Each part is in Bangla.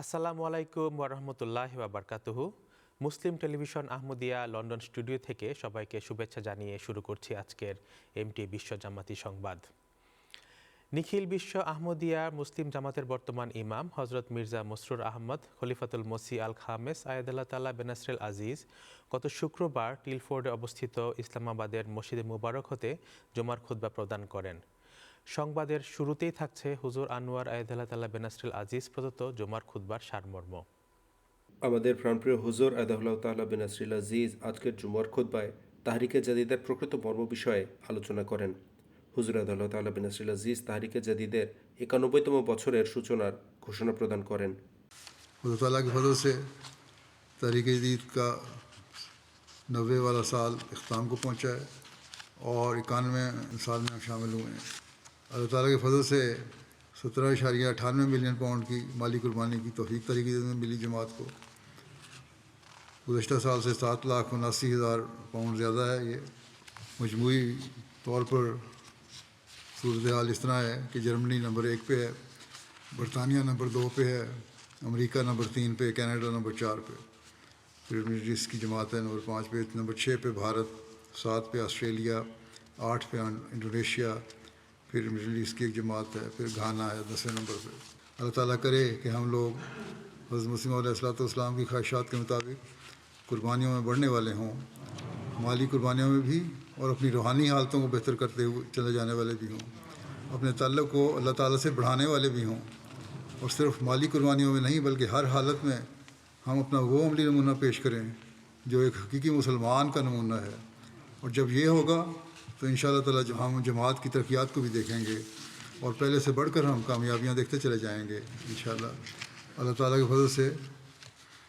আসসালামু আলাইকুম ওরহমতুল্লাহ বাবরকাতুহু Muslim television Ahmadiyya London studio থেকে সবাইকে শুভেচ্ছা জানিয়ে শুরু করছি আজকের এমটি বিশ্ব জামাতি সংবাদ। নিখিল বিশ্ব আহমদিয়া মুসলিম জামাতের বর্তমান ইমাম হজরত মির্জা মসরুর আহমদ, খলিফাতুল মসি আল খামেস, আয়াদুল্লাহ তালা বেনাসরুল আজিজ গত শুক্রবার টিলফোর্ডে অবস্থিত ইসলামাবাদের মসজিদে মুবারক হতে জুমার খুদ্া প্রদান করেন। সংবাদের শুরুতেই থাকছে হুজুর আনোয়ার আয়াদুল্লাহ তালা বেনাসরুল আজিজ প্রদত্ত জুমার খুদ্বার সারমর্ম আমাদের প্রাণপ্রিয় হুজুর আদাহুল্লাহ তাল্লাহ বিন আসরিল আজিজ আজকের জুমার খুদ্বায় তাহরিকে জাদিদের প্রকৃত মর্ম বিষয়ে আলোচনা করেন হুজুর আদাহুল্লাহ তাল্লাহ বিন আসরিল আজিজ তাহরিকে জাদিদের একানব্বইতম বছরের সূচনার ঘোষণা প্রদান করেন खुदा ताला के फजल से तहरीक जदीद का नबे वाला साल अख्ताम को पहुँचा है और इक्यानवे साल में हम शामिल हुए हैं اللہ تعالیٰ کے فضل سے سترہ اشاریہ اٹھانوے ملین پاؤنڈ کی مالی قربانی کی توفیق طریقے سے ملی جماعت کو۔ گزشتہ سال سے سات لاکھ اناسی ہزار پاؤنڈ زیادہ ہے۔ یہ مجموعی طور پر صورتحال اس طرح ہے کہ جرمنی نمبر ایک پہ ہے، برطانیہ نمبر دو پہ ہے، امریکہ نمبر تین پہ، کینیڈا نمبر چار پہ۔ پھر جس کی جماعت ہے نمبر پانچ پہ، نمبر چھ پہ، بھارت، سات پہ، آسٹریلیا، آٹھ پہ، انڈونیشیا پھر مڈل ایسٹ کی ایک جماعت ہے، پھر گھانا ہے، دسویں نمبر پہ اللہ تعالیٰ کرے کہ ہم لوگ حضرت مسلم علیہ السلاۃ والسلام کی خواہشات کے مطابق قربانیوں میں بڑھنے والے ہوں، مالی قربانیوں میں بھی اور اپنی روحانی حالتوں کو بہتر کرتے ہوئے چلے جانے والے بھی ہوں۔ اپنے تعلق کو اللہ تعالیٰ سے بڑھانے والے بھی ہوں۔ اور صرف مالی قربانیوں میں نہیں، بلکہ ہر حالت میں ہم اپنا وہ عملی نمونہ پیش کریں جو ایک حقیقی مسلمان کا نمونہ ہے۔ اور جب یہ ہوگا تو ان شاء اللہ تعالیٰ جب ہم جماعت کی ترقیات کو بھی دیکھیں گے اور پہلے سے بڑھ کر ہم کامیابیاں دیکھتے چلے جائیں گے، ان شاء اللہ۔ اللہ تعالیٰ کے فضل سے،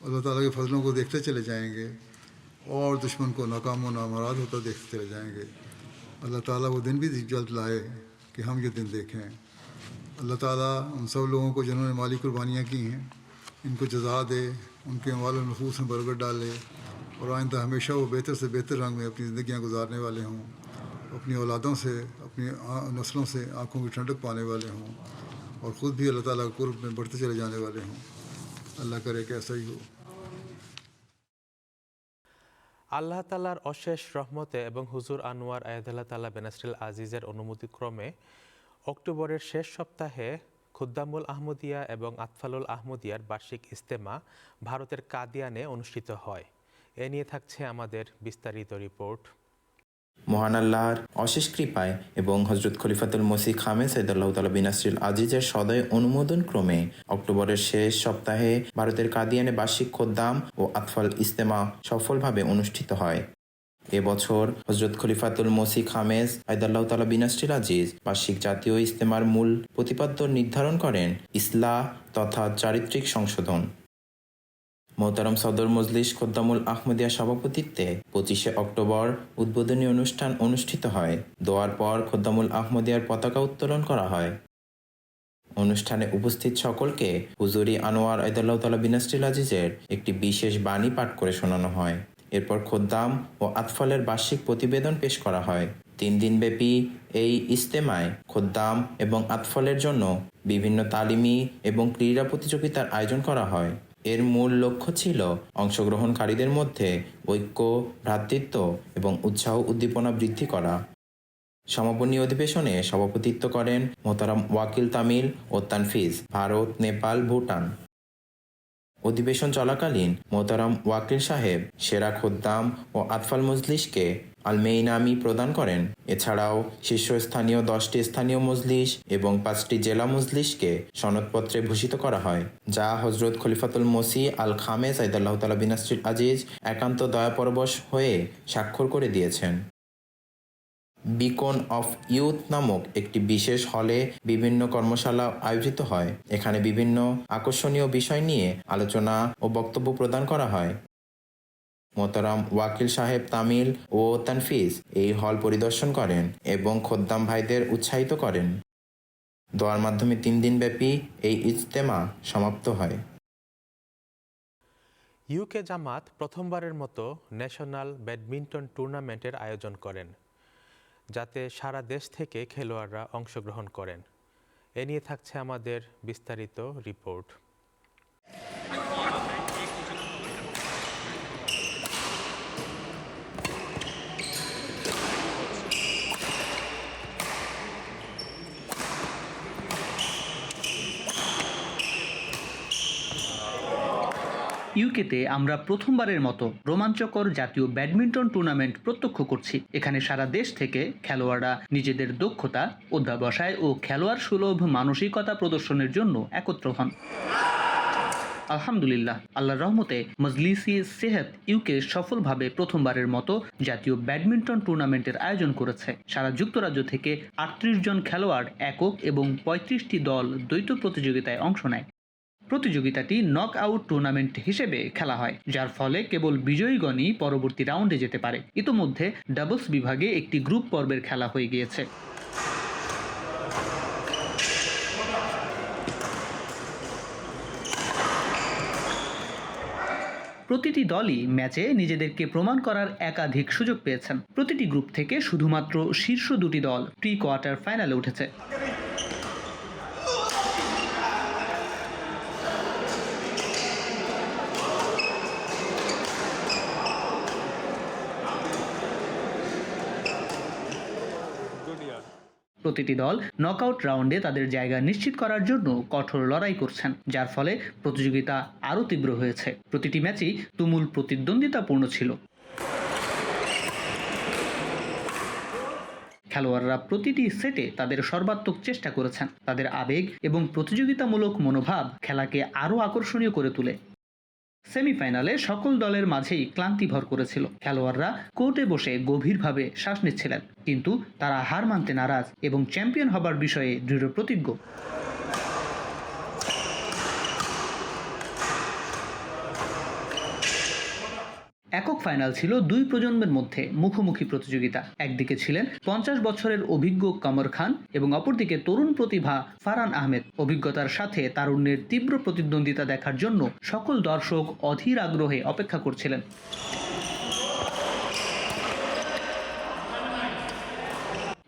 اللہ تعالیٰ کے فضلوں کو دیکھتے چلے جائیں گے اور دشمن کو ناکام و نامراد ہوتا دیکھتے چلے جائیں گے۔ اللہ تعالیٰ وہ دن بھی جلد لائے کہ ہم یہ دن دیکھیں۔ اللہ تعالیٰ ان سب لوگوں کو جنہوں نے مالی قربانیاں کی ہیں، ان کو جزا دے، ان کے مال و نفوس میں برگر ڈالے اور آئندہ ہمیشہ وہ بہتر سے بہتر رنگ میں اپنی زندگیاں گزارنے والے ہوں۔ अपनी औलादों से अपनी नस्लों से आँखों की ठंडक पाने वाले हों और ख़ुद भी अल्लाह ताला के कुर्ब में बढ़ते चले जाने वाले हों अल्लाह करे कि ऐसा ही हो আল্লাহ তালার অশেষ রহমতে এবং হুজুর আনোয়ার আয়াদুল্লাহ তালা বেনাসরিল আজিজের অনুমতিক্রমে অক্টোবরের শেষ সপ্তাহে খুদ্দামুল আহমদিয়া এবং আতফালুল আহমদিয়ার বার্ষিক ইস্তেমা ভারতের কাদিয়ানে অনুষ্ঠিত হয় এ নিয়ে থাকছে আমাদের বিস্তারিত রিপোর্ট মহান আল্লাহর অশেষ কৃপায় এবং হজরত খলিফাতুল মসি খামে সৈদাল্লাহ তালা বিনাসরিল আজিজের সদয় অনুমোদন ক্রমে অক্টোবরের শেষ সপ্তাহে ভারতের কাদিয়ানে বার্ষিক খোদ্দাম ও আতফাল ইস্তেমা সফলভাবে অনুষ্ঠিত হয়। এবছর হজরত খলিফাতুল মসি খামেজ আয়দাল্লাহ তালা বিনাসরিল আজিজ বার্ষিক জাতীয় ইস্তেমার মূল প্রতিপাদ্য নির্ধারণ করেন ইসলাহ তথা চারিত্রিক সংশোধন। মোহতারম সদর মজলিস খোদ্দামুল আহমদিয়া সভাপতিত্বে পঁচিশে অক্টোবর উদ্বোধনী অনুষ্ঠান অনুষ্ঠিত হয়। দোয়ার পর খোদ্দামুল আহমদিয়ার পতাকা উত্তোলন করা হয়। অনুষ্ঠানে উপস্থিত সকলকে হুজুরি আনোয়ার আয়দাল্লাহ তালা বিনাস্টিল আজিজের একটি বিশেষ বাণী পাঠ করে শোনানো হয়। এরপর খোদ্দাম ও আতফলের বার্ষিক প্রতিবেদন পেশ করা হয়। তিন দিনব্যাপী এই ইস্তেমায় খোদ্দাম এবং আতফলের জন্য বিভিন্ন তালিমি এবং ক্রীড়া প্রতিযোগিতার আয়োজন করা হয়। এর মূল লক্ষ্য ছিল অংশগ্রহণকারীদের মধ্যে ঐক্য, ভ্রাতৃত্ব এবং উৎসাহ উদ্দীপনা বৃদ্ধি করা। সমাপনী অধিবেশনে সভাপতিত্ব করেন মোতারাম ওয়াকিল তামিল ও তানফিজ, ভারত, নেপাল, ভুটান। অধিবেশন চলাকালীন মোহতারাম ওয়াকিল সাহেব সেরা খোদ্দাম ও আতফাল মজলিসকে আলমেইনামি প্রদান করেন। এছাড়াও শীর্ষস্থানীয় দশটি স্থানীয় মজলিস এবং পাঁচটি জেলা মজলিসকে সনদপত্রে ভূষিত করা হয়, যা হজরত খলিফাতুল মসি আল খামে সাইদাল্লাহ তালা বিনাস্ট্রিল আজিজ একান্ত দয়াপরবশ হয়ে স্বাক্ষর করে দিয়েছেন। বিকন অফ ইউথ নামক একটি বিশেষ হলে বিভিন্ন কর্মশালা আয়োজিত হয়। এখানে বিভিন্ন আকর্ষণীয় বিষয় নিয়ে আলোচনা ও বক্তব্য প্রদান করা হয়। মোতারাম ওয়াকিল সাহেব তামিল ও তানফিজ এই হল পরিদর্শন করেন এবং খোদ্দাম ভাইদের উৎসাহিত করেন। দোয়ার মাধ্যমে তিন দিন ব্যাপী এই ইজতেমা সমাপ্ত হয়। ইউকে জামাত প্রথমবারের মতো ন্যাশনাল ব্যাডমিন্টন টুর্নামেন্টের আয়োজন করেন। যাতে সারা দেশ থেকে খেলোয়াড়রা অংশগ্রহণ করেন। এ নিয়ে থাকছে আমাদের বিস্তারিত রিপোর্ট। ইউকেতে আমরা প্রথমবারের মতো রোমাঞ্চকর জাতীয় ব্যাডমিন্টন টুর্নামেন্ট প্রত্যক্ষ করছি। এখানে সারা দেশ থেকে খেলোয়াড়রা নিজেদের দক্ষতা, অধ্যাবসায় ও খেলোয়াড় সুলভ মানসিকতা প্রদর্শনের জন্য একত্র হন। আলহামদুলিল্লাহ, আল্লাহর রহমতে মজলিসি সেহত ইউকে সফলভাবে প্রথমবারের মতো জাতীয় ব্যাডমিন্টন টুর্নামেন্টের আয়োজন করেছে। সারা যুক্তরাজ্য থেকে আটত্রিশ জন খেলোয়াড় একক এবং পঁয়ত্রিশটি দল দ্বৈত প্রতিযোগিতায় অংশ নেয়। প্রতিযোগিতাটি নক আউট টুর্নামেন্ট হিসেবে খেলা হয়, যার ফলে কেবল বিজয়ীগণই পরবর্তী রাউন্ডে যেতে পারে। ইতোমধ্যে ডাবলস বিভাগে একটি গ্রুপ পর্বের খেলা হয়ে গিয়েছে। প্রতিটি দলই ম্যাচে নিজেদেরকে প্রমাণ করার একাধিক সুযোগ পেয়েছেন। প্রতিটি গ্রুপ থেকে শুধুমাত্র শীর্ষ দুটি দল প্রি কোয়ার্টার ফাইনালে উঠেছে। প্রতিটি দল নকআউট রাউন্ডে তাদের জায়গা নিশ্চিত করার জন্য কঠোর লড়াই করছেন, যার ফলে প্রতিযোগিতা আরও তীব্র হয়েছে। প্রতিটি ম্যাচই তুমুল প্রতিদ্বন্দ্বিতাপূর্ণ ছিল। খেলোয়াড়রা প্রতিটি সেটে তাদের সর্বাত্মক চেষ্টা করেছেন। তাদের আবেগ এবং প্রতিযোগিতামূলক মনোভাব খেলাকে আরও আকর্ষণীয় করে তোলে। সেমিফাইনালে সকল দলের মাঝেই ক্লান্তি ভর করেছিল। খেলোয়াড়রা কোর্টে বসে গভীরভাবে শ্বাস নিচ্ছিলেন, কিন্তু তারা হার মানতে নারাজ এবং চ্যাম্পিয়ন হবার বিষয়ে দৃঢ় প্রতিজ্ঞ একক ফাইনাল ছিল দুই প্রজন্মের মধ্যে মুখোমুখি প্রতিযোগিতা। একদিকে ছিলেন পঞ্চাশ বছরের অভিজ্ঞ কমর খান এবং অপরদিকে তরুণ প্রতিভা ফারান আহমেদ। অভিজ্ঞতার সাথে তারুণ্যের তীব্র প্রতিদ্বন্দ্বিতা দেখার জন্য সকল দর্শক অধীর আগ্রহে অপেক্ষা করছিলেন।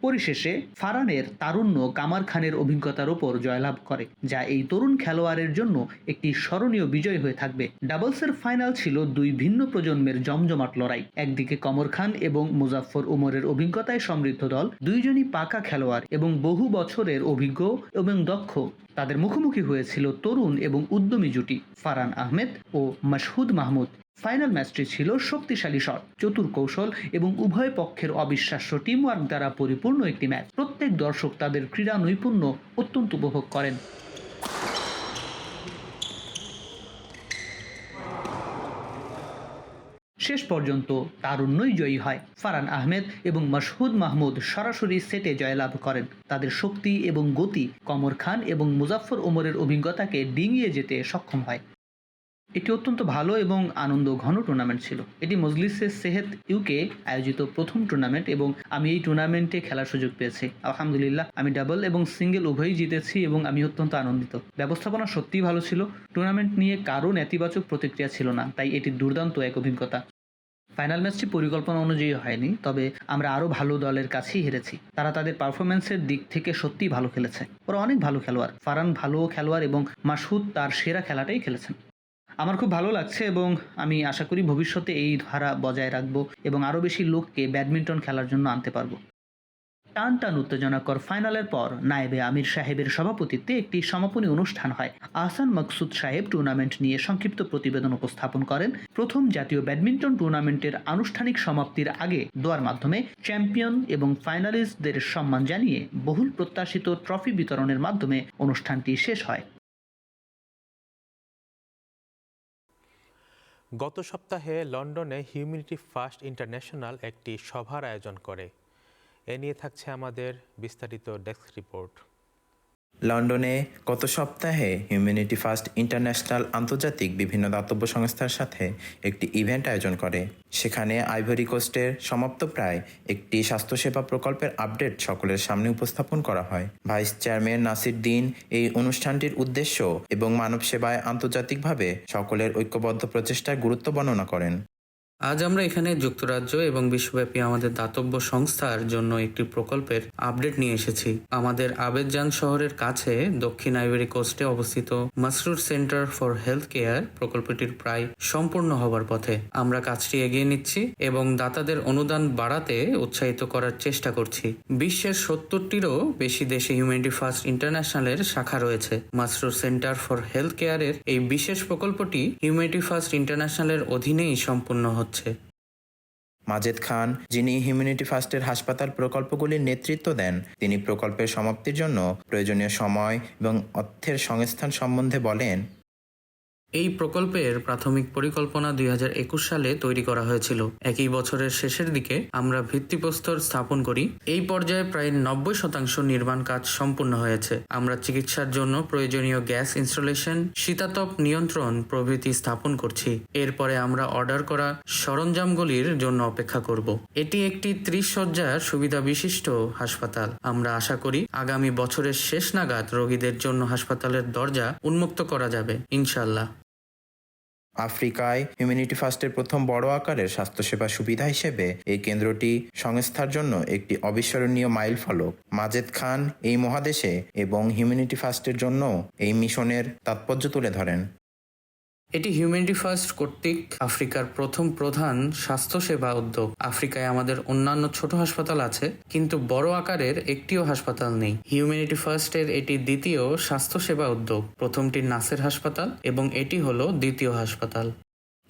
পরিশেষে ফারানের তারুণ্য কামার খানের অভিজ্ঞতার ওপর জয়লাভ করে, যা এই তরুণ খেলোয়াড়ের জন্য একটি স্মরণীয় বিজয় হয়ে থাকবে। ডাবলসের ফাইনাল ছিল দুই ভিন্ন প্রজন্মের জমজমাট লড়াই। একদিকে কমর খান এবং মুজাফফর উমরের অভিজ্ঞতায় সমৃদ্ধ দল, দুইজনই পাকা খেলোয়াড় এবং বহু বছরের অভিজ্ঞ এবং দক্ষ। তাদের মুখোমুখি হয়েছিল তরুণ এবং উদ্যমী জুটি ফারান আহমেদ ও মাসহুদ মাহমুদ। ফাইনাল ম্যাচটি ছিল শক্তিশালী শট, চতুর কৌশল এবং উভয় পক্ষের অবিশ্বাস্য টিমওয়ার্ক দ্বারা পরিপূর্ণ একটি ম্যাচ প্রত্যেক দর্শক তাদের ক্রীড়া নৈপুণ্য অত্যন্ত উপভোগ করেন। শেষ পর্যন্ত তারুণ্যই জয়ী হয়। ফারান আহমেদ এবং মাসহুদ মাহমুদ সরাসরি সেটে জয়লাভ করেন। তাদের শক্তি এবং গতি, কমর খান এবং মুজাফফর ওমরের অভিজ্ঞতাকে ডিঙিয়ে যেতে সক্ষম হয়। এটি অত্যন্ত ভালো এবং আনন্দ ঘন টুর্নামেন্ট ছিল। এটি মজলিসের সেহেত ইউকে আয়োজিত প্রথম টুর্নামেন্ট এবং আমি এই টুর্নামেন্টে খেলার সুযোগ পেয়েছি। আলহামদুলিল্লাহ, আমি ডাবল এবং সিঙ্গেল উভয়ই জিতেছি এবং আমি অত্যন্ত আনন্দিত। ব্যবস্থাপনা সত্যিই ভালো ছিল। টুর্নামেন্ট নিয়ে কারও নেতিবাচক প্রতিক্রিয়া ছিল না, তাই এটি দুর্দান্ত এক অভিজ্ঞতা। ফাইনাল ম্যাচটি পরিকল্পনা অনুযায়ী হয়নি, তবে আমরা আরও ভালো দলের কাছেই হেরেছি। তারা তাদের পারফরমেন্সের দিক থেকে সত্যিই ভালো খেলেছে। ওরা অনেক ভালো খেলোয়াড়। ফারান ভালো খেলোয়াড় এবং মাসুদ তার সেরা খেলাটাই খেলেছেন। আমার খুব ভালো লাগছে এবং আমি আশা করি ভবিষ্যতে এই ধারা বজায় রাখব এবং আরও বেশি লোককে ব্যাডমিন্টন খেলার জন্য আনতে পারব। টান টান উত্তেজনাকর ফাইনালের পর নায়েবে আমির সাহেবের সভাপতিত্বে একটি সমাপনী অনুষ্ঠান হয়। আহসান মকসুদ সাহেব টুর্নামেন্ট নিয়ে সংক্ষিপ্ত প্রতিবেদন উপস্থাপন করেন। প্রথম জাতীয় ব্যাডমিন্টন টুর্নামেন্টের আনুষ্ঠানিক সমাপ্তির আগে দোয়ার মাধ্যমে চ্যাম্পিয়ন এবং ফাইনালিস্টদের সম্মান জানিয়ে বহুল প্রত্যাশিত ট্রফি বিতরণের মাধ্যমে অনুষ্ঠানটি শেষ হয়। গত সপ্তাহে লন্ডনে হিউম্যানিটি ফার্স্ট ইন্টারন্যাশনাল একটি সভার আয়োজন করে। এ নিয়ে থাকছে আমাদের বিস্তারিত ডেস্ক রিপোর্ট। লন্ডনে গত সপ্তাহে হিউম্যানিটি ফার্স্ট ইন্টারন্যাশনাল আন্তর্জাতিক বিভিন্ন দাতব্য সংস্থার সাথে একটি ইভেন্ট আয়োজন করে। সেখানে আইভরি কোস্টের সমাপ্ত প্রায় একটি স্বাস্থ্যসেবা প্রকল্পের আপডেট সকলের সামনে উপস্থাপন করা হয়। ভাইস চেয়ারম্যান নাসির দিন এই অনুষ্ঠানটির উদ্দেশ্য এবং মানব সেবায় আন্তর্জাতিকভাবে সকলের ঐক্যবদ্ধ প্রচেষ্টার গুরুত্ব বর্ণনা করেন। আজ আমরা এখানে যুক্তরাজ্য এবং বিশ্বব্যাপী আমাদের দাতব্য সংস্থার জন্য একটি প্রকল্পের আপডেট নিয়ে এসেছি। আমাদের আবেদজান শহরের কাছে দক্ষিণ আইভেরি কোস্টে অবস্থিত Masroor centre for health care প্রকল্পটির প্রায় সম্পূর্ণ হবার পথে। আমরা কাজটি এগিয়ে নিচ্ছি এবং দাতাদের অনুদান বাড়াতে উৎসাহিত করার চেষ্টা করছি। বিশ্বের সত্তরটিরও বেশি দেশে হিউম্যানিটি ফার্স্ট ইন্টারন্যাশনালের শাখা রয়েছে। মাসরুর সেন্টার ফর হেলথ কেয়ারের এই বিশেষ প্রকল্পটি হিউম্যানিটি ফার্স্ট ইন্টারন্যাশনালের অধীনেই সম্পূর্ণ হচ্ছে। মাজেদ খান, যিনি হিউম্যানিটি ফার্স্টের হাসপাতাল প্রকল্পগুলির নেতৃত্ব দেন, তিনি প্রকল্পের সমাপ্তির জন্য প্রয়োজনীয় সময় এবং অর্থের সংস্থান সম্বন্ধে বলেন। এই প্রকল্পের প্রাথমিক পরিকল্পনা দুই হাজার একুশ সালে তৈরি করা হয়েছিল। একই বছরের শেষের দিকে আমরা ভিত্তিপ্রস্তর স্থাপন করি। এই পর্যায়ে প্রায় নব্বই শতাংশ নির্মাণ কাজ সম্পূর্ণ হয়েছে। আমরা চিকিৎসার জন্য প্রয়োজনীয় গ্যাস ইনস্টলেশন, শীতাতপ নিয়ন্ত্রণ প্রভৃতি স্থাপন করছি। এরপরে আমরা অর্ডার করা সরঞ্জামগুলির জন্য অপেক্ষা করব। এটি একটি ত্রিশ শয্যার সুবিধা বিশিষ্ট হাসপাতাল। আমরা আশা করি আগামী বছরের শেষ নাগাদ রোগীদের জন্য হাসপাতালের দরজা উন্মুক্ত করা যাবে। ইনশাল্লাহ আফ্রিকায় হিউম্যানিটি ফার্স্টের প্রথম বড় আকারের স্বাস্থ্যসেবা সুবিধা হিসেবে এই কেন্দ্রটি সংস্থার জন্য একটি অবিস্মরণীয় মাইল ফলক। মাজেদ খান এই মহাদেশে এবং হিউম্যানিটি ফার্স্টের জন্য এই মিশনের তাৎপর্য তুলে ধরেন। এটি হিউম্যানিটি ফার্স্ট কর্তৃক আফ্রিকার প্রথম প্রধান স্বাস্থ্যসেবা উদ্যোগ। আফ্রিকায় আমাদের অন্যান্য ছোট হাসপাতাল আছে, কিন্তু বড় আকারের একটিও হাসপাতাল নেই। হিউম্যানিটি ফার্স্টের এটি দ্বিতীয় স্বাস্থ্যসেবা উদ্যোগ। প্রথমটি নাসের হাসপাতাল এবং এটি হলো দ্বিতীয় হাসপাতাল।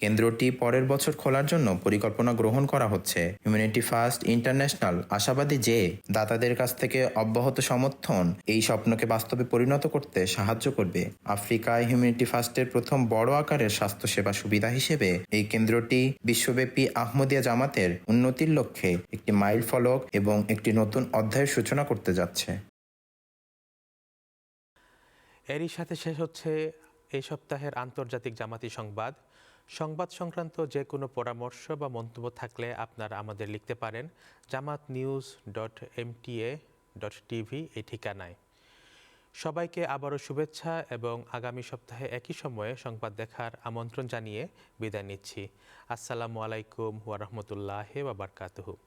কেন্দ্রটি পরের বছর খোলার জন্য পরিকল্পনা গ্রহণ করা হচ্ছে। হিউম্যানিটি ফার্স্ট ইন্টারন্যাশনাল আশাবাদী যে দাতাদের কাছ থেকে অব্যাহত সমর্থন এই স্বপ্নকে বাস্তবে পরিণত করতে সাহায্য করবে। আফ্রিকায় হিউম্যানিটি ফার্স্টের প্রথম বড় আকারের স্বাস্থ্যসেবা সুবিধা হিসেবে এই কেন্দ্রটি বিশ্বব্যাপী আহমদিয়া জামাতের উন্নতির লক্ষ্যে একটি মাইল ফলক এবং একটি নতুন অধ্যায়ের সূচনা করতে যাচ্ছে। এরই সাথে শেষ হচ্ছে এই সপ্তাহের আন্তর্জাতিক জামাতি সংবাদ। সংবাদ সংক্রান্ত যে কোনো পরামর্শ বা মন্তব্য থাকলে আপনারা আমাদের লিখতে পারেন Jamaat news dot MTA dot TV এই ঠিকানায়। সবাইকে আবারও শুভেচ্ছা এবং আগামী সপ্তাহে একই সময়ে সংবাদ দেখার আমন্ত্রণ জানিয়ে বিদায় নিচ্ছি। আসসালামু আলাইকুম ওয়ারহমতুল্লাহ বাবার ওয়া বারাকাতুহু।